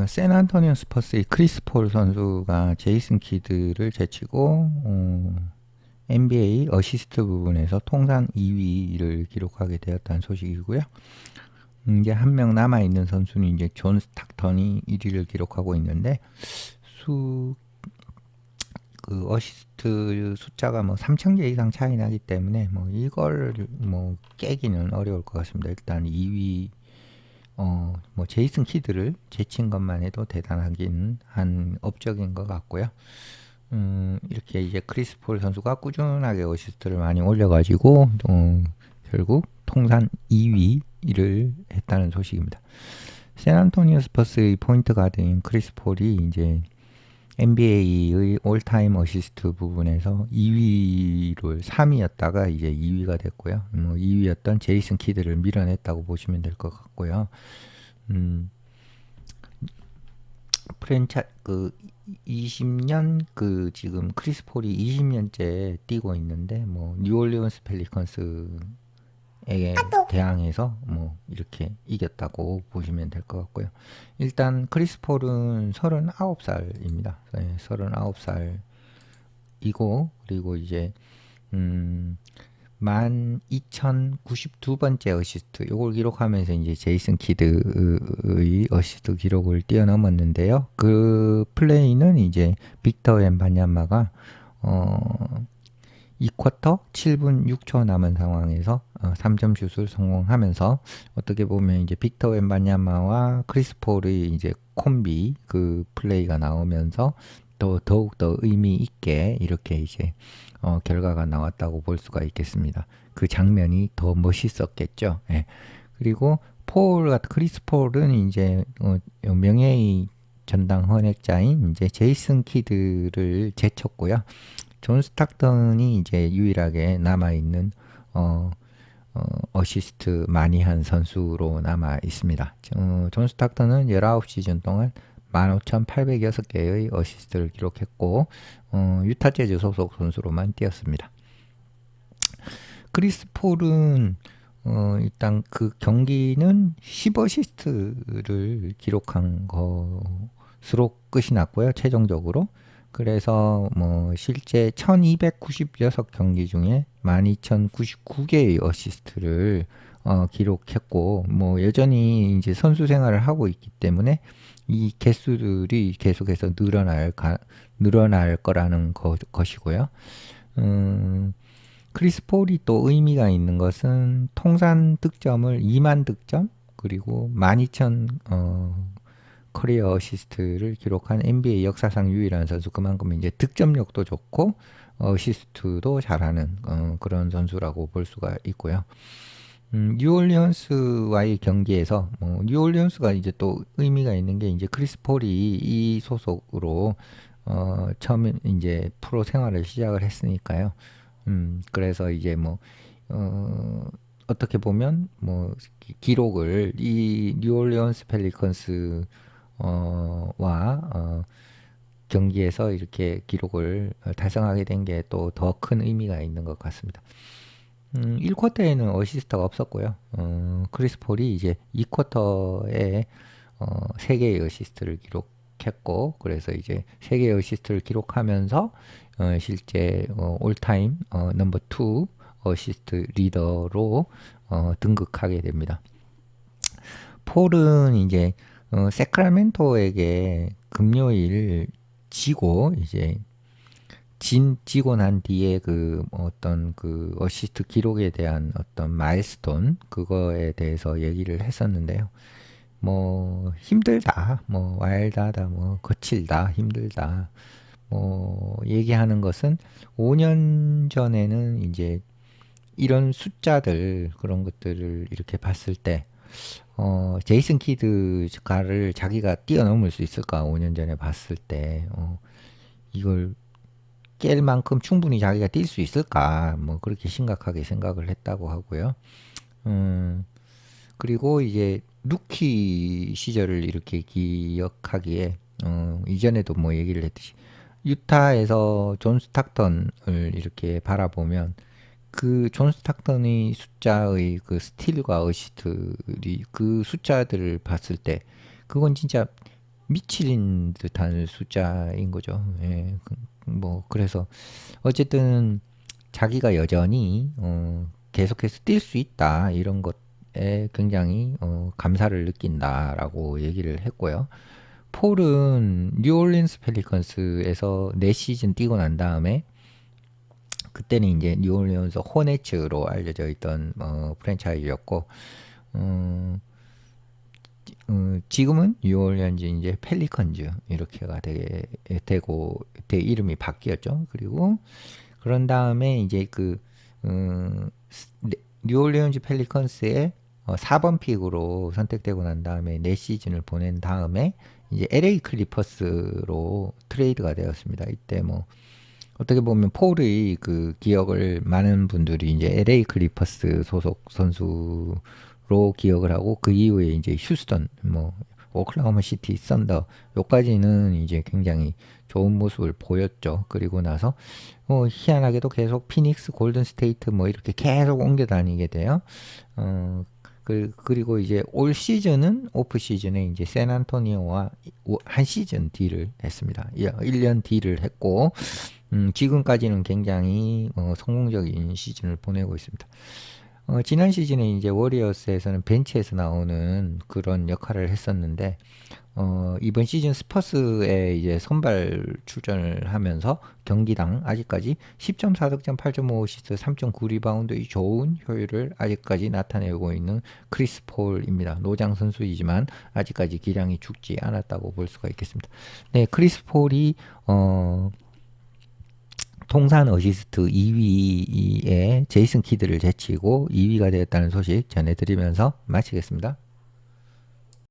그 샌안토니오 스퍼스의 크리스 폴 선수가 제이슨 키드를 제치고 어, NBA 어시스트 부분에서 통산 2위를 기록하게 되었다는 소식이고요. 음, 이제 한 명 남아 있는 선수는 이제 존 스탁턴이 1위를 기록하고 있는데 수 그 어시스트 숫자가 뭐 3,000개 이상 차이 나기 때문에 뭐 이걸 뭐 깨기는 어려울 것 같습니다. 일단 2위 어 뭐 제이슨 키드를 제친 것만 해도 대단하긴 한 업적인 것 같고요. 음 이렇게 이제 크리스 폴 선수가 꾸준하게 어시스트를 많이 올려가지고 어, 결국 통산 2위를 했다는 소식입니다. 샌안토니오 스퍼스의 포인트 가드인 크리스 폴이 이제 NBA의 올타임 어시스트 부분에서 2위 를 3위였다가 이제 2위가 됐고요. 뭐 2위였던 제이슨 키드를 밀어냈다고 보시면 될 것 같고요. 음, 프랜차 그 20년 그 지금 크리스 폴이 20년째 뛰고 있는데 뭐 뉴올리언스 펠리컨스 에게 대항해서 뭐 이렇게 이겼다고 보시면 될 것 같고요. 일단 크리스 폴은 39살입니다. 네, 39살 이고 그리고 이제 음, 12,092번째 어시스트 요걸 기록하면서 이제 제이슨 키드의 어시스트 기록을 뛰어넘었는데요. 그 플레이는 이제 빅터 앤 바냐마가 어 2쿼터 7분 6초 남은 상황에서 어, 3점 슛을 성공하면서 어떻게 보면 이제 빅터 웬바냐마와 크리스 폴의 이제 콤비 그 플레이가 나오면서 또 더욱 더 의미 있게 이렇게 이제 어, 결과가 나왔다고 볼 수가 있겠습니다. 그 장면이 더 멋있었겠죠. 예. 그리고 폴 같은 크리스 폴은 이제 어, 명예의 전당 헌액자인 이제 제이슨 키드를 제쳤고요. 존 스탁턴이 이제 유일하게 남아 있는 어, 어, 어시스트 많이 한 선수로 남아 있습니다. 어, 존 스탁턴은 19시즌 동안 15,806개의 어시스트를 기록했고 어, 유타 재즈 소속 선수로만 뛰었습니다. 크리스 폴은 어, 일단 그 경기는 10어시스트를 기록한 것으로 끝이 났고요. 최종적으로. 그래서 뭐 실제 1296경기 중에 12099개의 어시스트를 어, 기록했고 뭐 여전히 이제 선수 생활을 하고 있기 때문에 이 개수들이 계속해서 늘어날 가, 늘어날 거라는 거, 것이고요. 음, 크리스 폴이 또 의미가 있는 것은 통산 득점을 2만 득점 그리고 12,000 어, 커리어 어시스트를 기록한 NBA 역사상 유일한 선수 그만큼 이제 득점력도 좋고 어시스트도 잘하는 어, 그런 선수라고 볼 수가 있고요. 음, 뉴올리언스와의 경기에서 뭐 뉴올리언스가 이제 또 의미가 있는 게 이제 크리스 폴이 이 소속으로 어, 처음 이제 프로 생활을 시작을 했으니까요. 음, 그래서 이제 뭐 어, 어떻게 보면 뭐 기록을 이 뉴올리언스 펠리컨스 어, 와 어, 경기에서 이렇게 기록을 달성하게 된 게 또 더 큰 의미가 있는 것 같습니다. 음, 1쿼터에는 어시스트가 없었고요. 어, 크리스 폴이 이제 2쿼터에 어, 3개의 어시스트를 기록했고 그래서 이제 3개의 어시스트를 기록하면서 어, 실제 어, 올타임 어, 넘버 2 어시스트 리더로 어, 등극하게 됩니다. 폴은 이제 어, 세크라멘토에게 금요일 지고 이제 진 지고 난 뒤에 그 어떤 그 어시스트 기록에 대한 어떤 마일스톤 그거에 대해서 얘기를 했었는데요. 뭐 힘들다, 뭐 와일드하다, 뭐 거칠다, 힘들다. 뭐 얘기하는 것은 5년 전에는 이제 이런 숫자들 그런 것들을 이렇게 봤을 때 어, 제이슨 키드가를 자기가 뛰어넘을 수 있을까? 5년 전에 봤을 때, 어, 이걸 깰 만큼 충분히 자기가 뛸 수 있을까? 뭐, 그렇게 심각하게 생각을 했다고 하고요. 음, 그리고 이제, 루키 시절을 이렇게 기억하기에, 어, 이전에도 뭐 얘기를 했듯이, 유타에서 존 스탁턴을 이렇게 바라보면, 그 존 스탁턴의 숫자의 그 스틸과 어시스트리 그 숫자들을 봤을 때 그건 진짜 미친 듯한 숫자인 거죠. 예, 그, 뭐 그래서 어쨌든 자기가 여전히 어, 계속해서 뛸 수 있다 이런 것에 굉장히 어, 감사를 느낀다라고 얘기를 했고요. 폴은 뉴올리언스 펠리컨스에서 4시즌 뛰고 난 다음에 그때는 이제 뉴올리언스 호네츠로 알려져 있던 어, 프랜차이즈였고 어, 어, 지금은 뉴올리언즈 이제 펠리컨즈 이렇게가 되게 되고 대 이름이 바뀌었죠. 그리고 그런 다음에 이제 그 음, 네, 뉴올리언즈 펠리컨스의 어, 4번 픽으로 선택되고 난 다음에 4시즌을 보낸 다음에 이제 LA 클리퍼스로 트레이드가 되었습니다. 이때 뭐 어떻게 보면 폴의 그 기억을 많은 분들이 이제 LA 클리퍼스 소속 선수 로 기억을 하고 그 이후에 이제 휴스턴 뭐 오클라호마 시티 썬더 요까지는 이제 굉장히 좋은 모습을 보였죠. 그리고 나서 어, 희한하게도 계속 피닉스 골든 스테이트 뭐 이렇게 계속 옮겨 다니게 돼요. 어, 그, 그리고 이제 올 시즌은 오프 시즌에 이제 샌안토니오와 한 시즌 딜을 했습니다. 1년 딜을 했고 음, 지금까지는 굉장히 어, 성공적인 시즌을 보내고 있습니다. 어, 지난 시즌에 이제 워리어스에서는 벤치에서 나오는 그런 역할을 했었는데 어, 이번 시즌 스퍼스에 이제 선발 출전을 하면서 경기당 아직까지 10.4득점, 8.5어시스트, 3.9 리바운드의 좋은 효율을 아직까지 나타내고 있는 크리스 폴입니다. 노장 선수이지만 아직까지 기량이 죽지 않았다고 볼 수가 있겠습니다. 네, 크리스 폴이 어 통산 어시스트 2위에 제이슨 키드를 제치고 2위가 되었다는 소식 전해드리면서 마치겠습니다.